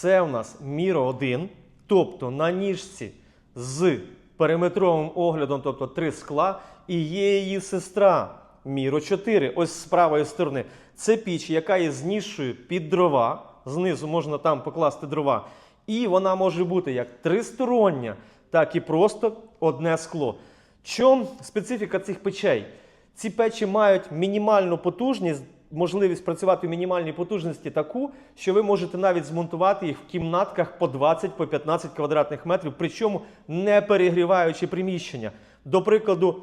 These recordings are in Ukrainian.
Це у нас Міро 1, тобто на ніжці з периметровим оглядом, тобто три скла, і є її сестра Міро 4. Ось з правої сторони. Це піч, яка є з нішою під дрова. Знизу можна там покласти дрова. І вона може бути як тристороння, так і просто одне скло. Чом специфіка цих печей? Ці печі мають мінімальну потужність, можливість працювати в мінімальній потужності таку, що ви можете навіть змонтувати їх в кімнатках по 20 по 15 квадратних метрів, причому не перегріваючи приміщення. До прикладу,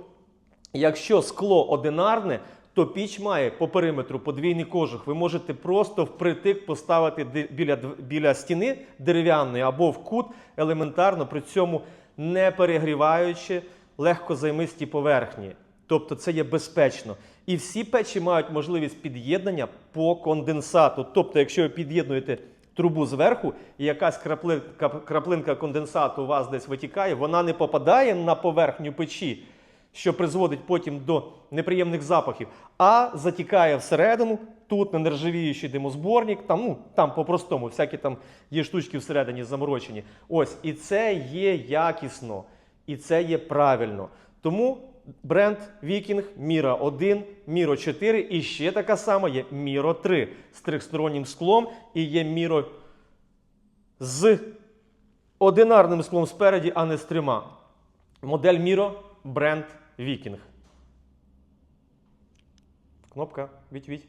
Якщо скло одинарне, то піч має по периметру подвійний кожух. Ви можете просто впритик поставити біля, біля стіни дерев'яної або в кут елементарно, при цьому не перегріваючи легкозаймисті поверхні. Тобто це є безпечно. І всі печі мають можливість під'єднання по конденсату. Тобто, якщо ви під'єднуєте трубу зверху, і якась краплинка, краплинка конденсату у вас десь витікає, вона не попадає на поверхню печі що призводить потім до неприємних запахів, а затікає всередину. Тут на нержавіючий димозборник, там, ну, там по-простому, всякі там є штучки всередині заморочені. Ось, і це є якісно, і це є правильно. Тому бренд Viking Міра 1, Міро 4 і ще така сама є Міро 3 з трьохстороннім склом і є Міро з одинарним склом спереді, а не з трьома. Модель Міро бренд Viking. Кнопка відь-відь.